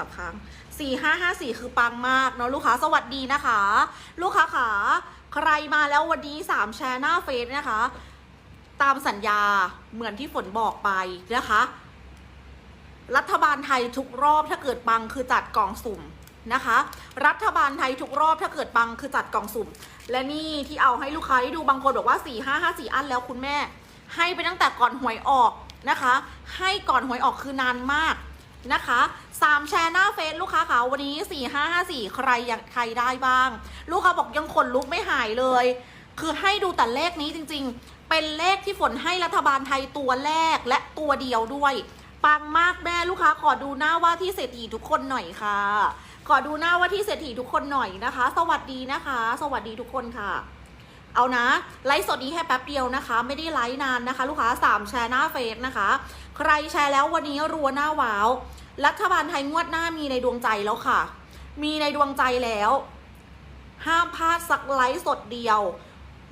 สับครั้งสี่ห้าห้าสี่คือปังมากเนาะลูกค้าสวัสดีนะคะ ลูกค้าขาใครมาแล้ววันนี้สามแชร์หน้าเฟซนะคะ ตามสัญญาเหมือนที่ฝนบอกไปนะคะ รัฐบาลไทยทุกรอบถ้าเกิดปังคือจัดกล่องสุ่มนะคะ รัฐบาลไทยทุกรอบถ้าเกิดปังคือจัดกล่องสุ่ม และนี่ที่เอาให้ลูกค้าได้ดูบางคนบอกว่า4 5 5 4อันแล้วคุณแม่ ให้ไปตั้งแต่ก่อนหวยออกนะคะ ให้ก่อนหวยออกคือนานมาก นะคะสามแชร์หน้าเฟซลูกค้าค่ะวันนี้4 5 5 4ใครอยากใครได้บ้าง ลูกค้าบอกยังขนลุกไม่หายเลย คือให้ดูแต่เลขนี้จริงๆ เป็นเลขที่ฝนให้รัฐบาลไทยตัวแรกและตัวเดียวด้วยปังมากแม่ลูกค้าขอดูหน้าว่าที่เศรษฐีทุกคนหน่อยค่ะ ขอดูหน้าว่าที่เศรษฐีทุกคนหน่อยนะคะ สวัสดีนะคะ สวัสดีทุกคนค่ะ เอานะไลฟ์สดนี้แค่แป๊บเดียวนะคะ ไม่ได้ไลฟ์นานนะคะ ลูกค้าสามแชร์หน้าเฟซนะคะ ใครแชร์แล้ววันนี้รัวหน้าว้าว รัฐบาลไทยงวดหน้ามีในดวงใจแล้วค่ะ มีในดวงใจแล้ว ห้ามพลาดสักไลฟ์สดเดียว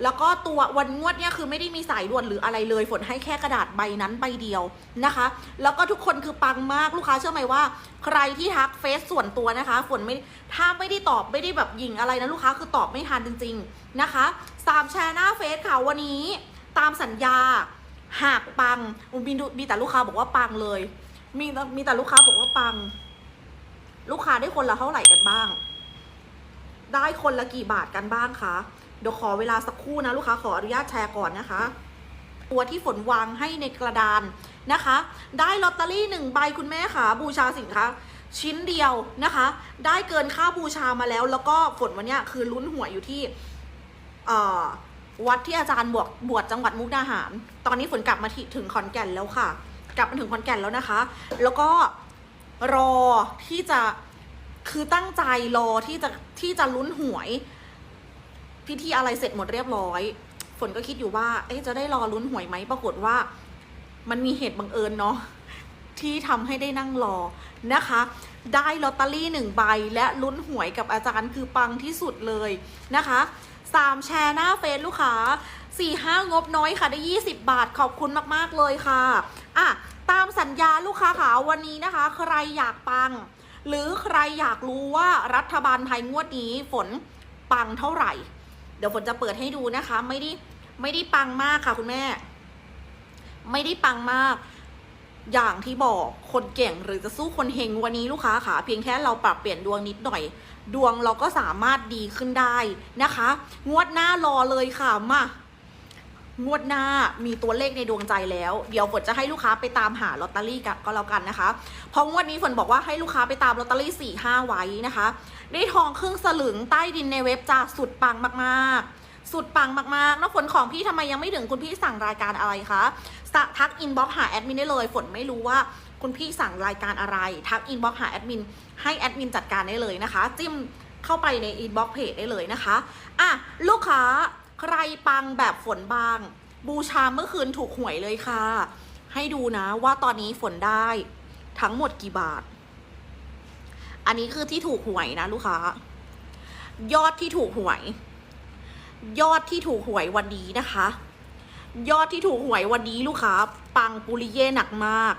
แล้วก็ตัววันงวดเนี่ยคือไม่ได้มีสายด่วนหรืออะไรเลย ฝนให้แค่กระดาษใบนั้นใบเดียวนะคะ แล้วก็ทุกคนคือปังมากลูกค้าเชื่อไหมว่า ใครที่ทักเฟซส่วนตัวนะคะ ฝนไม่ถ้าไม่ได้ตอบไม่ได้แบบยิงอะไรนะลูกค้าคือตอบไม่ทันจริง ๆนะคะสามแชร์หน้าเฟซค่ะวันนี้ตามสัญญา หากปังมีมีแต่ลูกค้าบอกว่าปังเลย มีมีแต่ลูกค้าบอกว่าปัง ลูกค้าได้คนละเท่าไหร่กันบ้าง ได้คนละกี่บาทกันบ้างคะเดี๋ยวขอเวลาสักครู่นะลูกค้าขออนุญาตแชร์ก่อนนะคะ ตัวที่ฝนวางให้ในกระดานนะคะ ได้ลอตเตอรี่หนึ่งใบคุณแม่ค่ะบูชาสินค้าชิ้นเดียวนะคะ ได้เกินค่าบูชามาแล้ว แล้วก็ฝนวันนี้คือลุ้นหัวยอยู่ที่เอ่อ วัดที่อาจารย์บวกบวชจังหวัดมุกดาหาร ตอนนี้ฝนกลับมาที่ถึงขอนแก่นแล้วค่ะ กลับมาถึงขอนแก่นแล้วนะคะ แล้วก็รอที่จะคือตั้งใจรอที่จะที่จะลุ้นหวย พิธีอะไรเสร็จหมดเรียบร้อย ฝนก็คิดอยู่ว่า เอ๊ะจะได้รอลุ้นหวยไหมปรากฏว่า มันมีเหตุบังเอิญเนาะที่ทำให้ได้นั่งรอนะคะ ได้ลอตเตอรี่หนึ่งใบ และลุ้นหวยกับอาจารย์คือปังที่สุดเลยนะคะสามแชร์หน้าเฟซลูกค้าสี่ห้างบน้อยค่ะได้ 20 บาทขอบคุณมาก ๆ เลยค่ะอะ ตามสัญญาลูกค้าขาวันนี้นะคะ ใครอยากปัง หรือใครอยากรู้ว่ารัฐบาลไทยงวดนี้ฝนปังเท่าไหร่ เดี๋ยวฝนจะเปิดให้ดูนะคะ ไม่ได้ไม่ได้ปังมากค่ะคุณแม่ ไม่ได้ปังมาก อย่างที่บอกคนเก่งหรือจะสู้คนเฮงวันนี้ลูกค้าค่ะ เพียงแค่เราปรับเปลี่ยนดวงนิดหน่อย ดวงเราก็สามารถดีขึ้นได้นะคะ งวดหน้ารอเลยค่ะมางวดหน้ามีตัวเลขในดวงใจแล้ว เดี๋ยวฝนจะให้ลูกค้าไปตามหาลอตเตอรี่ก็แล้วกันนะคะเพราะงวดนี้ฝนบอกว่าให้ลูกค้าไปตามลอตเตอรี่สี่ห้าไว้นะคะ ได้ทองครึ่งสลึงใต้ดินในเว็บจ้าสุดปังมากๆ สุดปังมากๆแล้วฝนของพี่ทำไมยังไม่ถึงคุณพี่สั่งรายการอะไรคะสะทักอินบ็อกหาแอดมินได้เลย ฝนไม่รู้ว่าคุณพี่สั่งรายการอะไร ทักอินบ็อกหาแอดมินให้แอดมินจัดการได้เลยนะคะ จิ้มเข้าไปในอินบ็อกเพจได้เลยนะคะอะลูกค้าใครปังแบบฝนบาง บูชาเมื่อคืนถูกหวยเลยค่ะ ให้ดูนะว่าตอนนี้ฝนได้ทั้งหมดกี่บาท อันนี้คือที่ถูกหวยนะลูกค้ายอดที่ถูกหวย ยอดที่ถูกหวยวันนี้นะคะ ยอดที่ถูกหวยวันนี้ลูกค้า ปังปุริเย่หนักมาก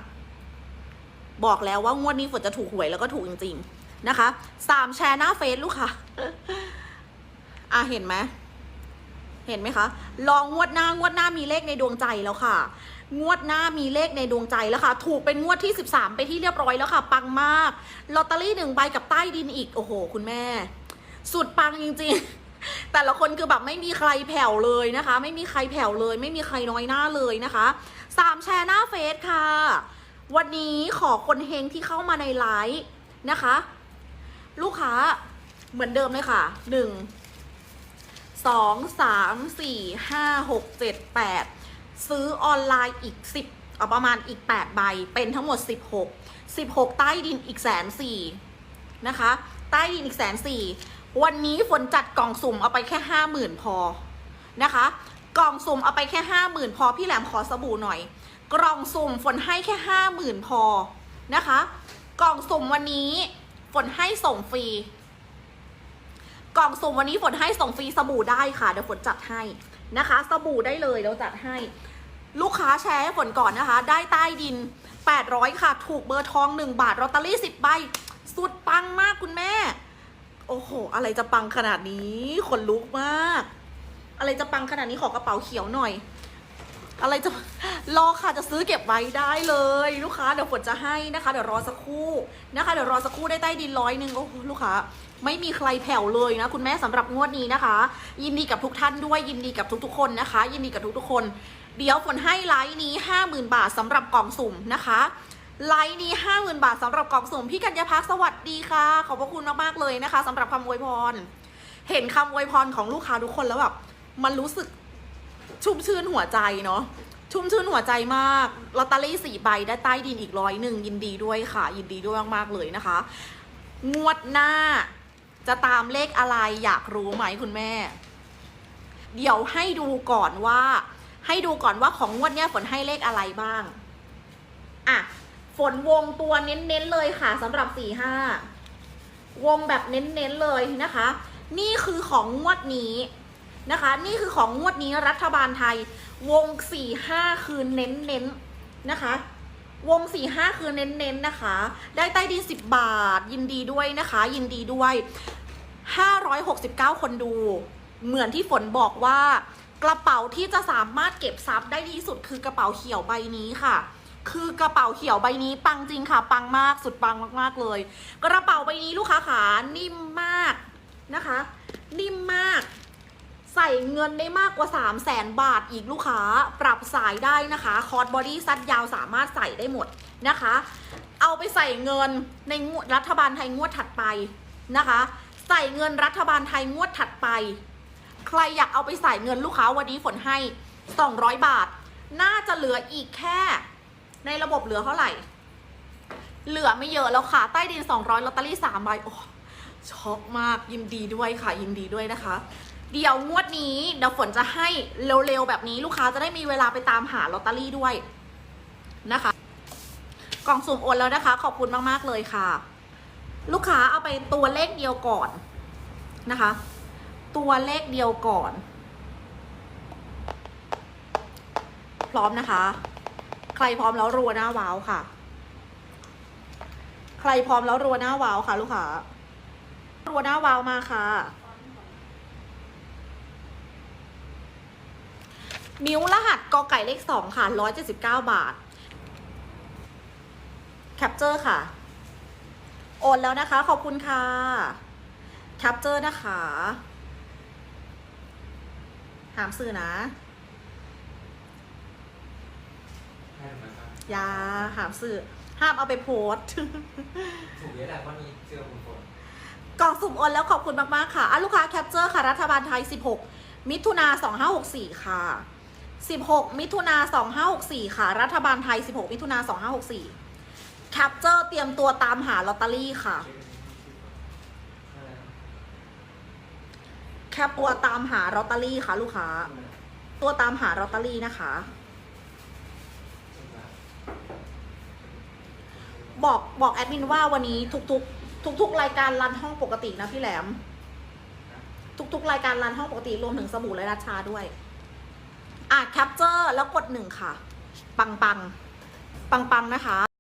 บอกแล้วว่างวดนี้ฝนจะถูกหวยแล้วก็ถูกจริง ๆนะคะสามแชร์หน้าเฟซลูกค้าอะเห็นไหมเห็นไหมคะ ลองงวดหน้างวดหน้ามีเลขในดวงใจแล้วค่ะ งวดหน้ามีเลขในดวงใจแล้วค่ะ ถูกเป็นงวดที่ 13 ไปที่เรียบร้อยแล้วค่ะ ปังมาก ลอตเตอรี่หนึ่งใบกับใต้ดินอีก โอ้โห คุณแม่ สุดปังจริง ๆ แต่ละคนคือแบบไม่มีใครแผ่วเลยนะคะ ไม่มีใครแผ่วเลย ไม่มีใครน้อยหน้าเลยนะคะสามแชร์หน้าเฟซค่ะ วันนี้ขอคนเฮงที่เข้ามาในไลฟ์นะคะ ลูกค้าเหมือนเดิมเลยค่ะหนึ่งสองสามสี่ห้าหกเจ็ดแปดซื้อออนไลน์อีกสิบเอาประมาณอีกแปดใบเป็นทั้งหมดสิบหกสิบหกใต้ดินอีกแสนสี่นะคะ ใต้ดินอีกแสนสี่ วันนี้ฝนจัดกล่องสุ่มเอาไปแค่ห้าหมื่นพอนะคะ กล่องสุ่มเอาไปแค่ห้าหมื่นพอพี่แหลมขอสบู่หน่อย กล่องสุ่มฝนให้แค่ห้าหมื่นพอนะคะ กล่องสุ่มวันนี้ฝนให้ส่งฟรีกล่องสุ่มวันนี้ฝนให้ส่งฟรีสบู่ได้ค่ะเดี๋ยวฝนจัดให้นะคะ สบู่ได้เลยเดี๋ยวจัดให้ ลูกค้าแชร์ให้ฝนก่อนนะคะ ได้ใต้ดิน 800 ค่ะ ถูกเบอร์ทอง 1 บาทลอตเตอรี่ 10 ใบ สุดปังมากคุณแม่ อ้โห อะไรจะปังขนาดนี้ขนลุกมาก อะไรจะปังขนาดนี้ขอกระเป๋าเขียวหน่อย อะไรจะรอค่ะจะซื้อเก็บไว้ได้เลย ลูกค้าเดี๋ยวฝนจะให้นะคะ เดี๋ยวรอสักครู่นะคะ เดี๋ยวรอสักครู่ได้ใต้ดินร้อยหนึ่งโอ้ลูกค้าไม่มีใครแผ่วเลยนะ คุณแม่สำหรับงวดนี้นะคะ ยินดีกับทุกท่านด้วยยินดีกับทุกๆคนนะคะ ยินดีกับทุกๆคน เดี๋ยวฝนให้ไลน์นี้ 50,000 บาทสำหรับกล่องสุ่มนะคะ ไลน์นี้ 50,000 บาทสำหรับกล่องสุ่มพี่กัญญาพักสวัสดีค่ะ ขอบพระคุณมากๆเลยนะคะสำหรับคำอวยพร เห็นคำอวยพรของลูกค้าทุกคนแล้วแบบมันรู้สึกชุ่มชื่นหัวใจเนาะชุ่มชื่นหัวใจมากลอตเตอรี่สี่ใบได้ใต้ดินอีกร้อยหนึ่งยินดีด้วยค่ะ ยินดีด้วยมากๆเลยนะคะ งวดหน้าจะตามเลขอะไรอยากรู้ไหมคุณแม่ เดี๋ยวให้ดูก่อนว่า ให้ดูก่อนว่าของงวดเนี้ยฝนให้เลขอะไรบ้าง อะ ฝนวงตัวเน้นๆเลยค่ะสำหรับสี่ห้าวงแบบเน้นๆเลยนะคะ นี่คือของงวดนี้นะคะ นี่คือของงวดนี้รัฐบาลไทย วงสี่ห้าคือเน้นๆนะคะ วงสี่ห้าคือเน้นๆนะคะ ได้ใต้ดินสิบบาท ยินดีด้วยนะคะ ยินดีด้วยห้าร้อยหกสิบเก้าคนดู เหมือนที่ฝนบอกว่ากระเป๋าที่จะสามารถเก็บซับได้ดีสุดคือกระเป๋าเขียวใบนี้ค่ะ คือกระเป๋าเขียวใบนี้ปังจริงค่ะ ปังมากสุดปังมากๆเลย กระเป๋าใบนี้ลูกค้าขานิ่มมากนะคะ นิ่มมาก ใส่เงินได้มากกว่า 3 0 0แสนบาทอีกลูกค้าปรับสายได้นะคะ คอร์ดบอดี้ซัดยาวสามารถใส่ได้หมดนะคะ เอาไปใส่เงินในงวดรัฐบาลไทยงวดถัดไปนะคะ ใส่เงินรัฐบาลไทยงวดถัดไป ใครอยากเอาไปใส่เงินลูกค้าวันนี้ฝนให้ 200 บาท น่าจะเหลืออีกแค่ ในระบบเหลือเท่าไหร่ เหลือไม่เยอะแล้วค่ะ ใต้ดิน 200ลอตเตอรี่3ใบโอ้ช็อกมากยินดีด้วยค่ะ ยินดีด้วยนะคะ เดี๋ยวงวดนี้เดี๋ยวฝนจะให้เร็วๆแบบนี้ลูกค้าจะได้มีเวลาไปตามหาลอตเตอรี่ด้วยนะคะ กล่องสุ่มโอนแล้วนะคะ ขอบคุณมากๆเลยค่ะ ลูกค้าเอาไปตัวเลขเดียวก่อนนะคะ ตัวเลขเดียวก่อน พร้อมนะคะ รพร้อมแล้วรัวหน้าว้าวค่ะ ใครพร้อมแล้วรัวหน้าว้าวค่ะลูกค้ารัวหน้าว้าวมาค่ะ มิ้วรหัสกอไก่เลขสองค่ะร้อยเจ็ดสิบเก้าบาท แคปเจอร์ค่ะ โอนแล้วนะคะ ขอบคุณค่ะ แคปเจอร์นะคะ หามสื่อนะ ให้มันครับ อ ยาหามสื่อ ห้ามเอาไปโพสต์ถูกเยอะแหละวันนี้เจอคุณฝนกล่องสุ่มโอนแล้วขอบคุณมาก ๆ ค่ะอะ ลูกค้าแคปเจอร์ค่ะ รัฐบาลไทย 16 มิถุนา2564 ค่ะ 16 มิถุนา2564 ค่ะ รัฐบาลไทย 16 มิถุนา2564 แคปเจอร์เตรียมตัวตามหาลอตเตอรี่ค่ะ แคปตัวตามหาลอตเตอรี่ค่ะ ลูกค้า ตัวตามหาลอตเตอรี่นะคะ บอกบอกแอดมินว่าวันนี้ทุกๆ ทุกๆ รายการรันห้องปกตินะพี่แหลม ทุกๆ รายการรันห้องปกติรวมถึงสบู่และราชาด้วยอะแคปเจอร์แล้วกดหนึ่งค่ะ ปังปังปังปังนะคะ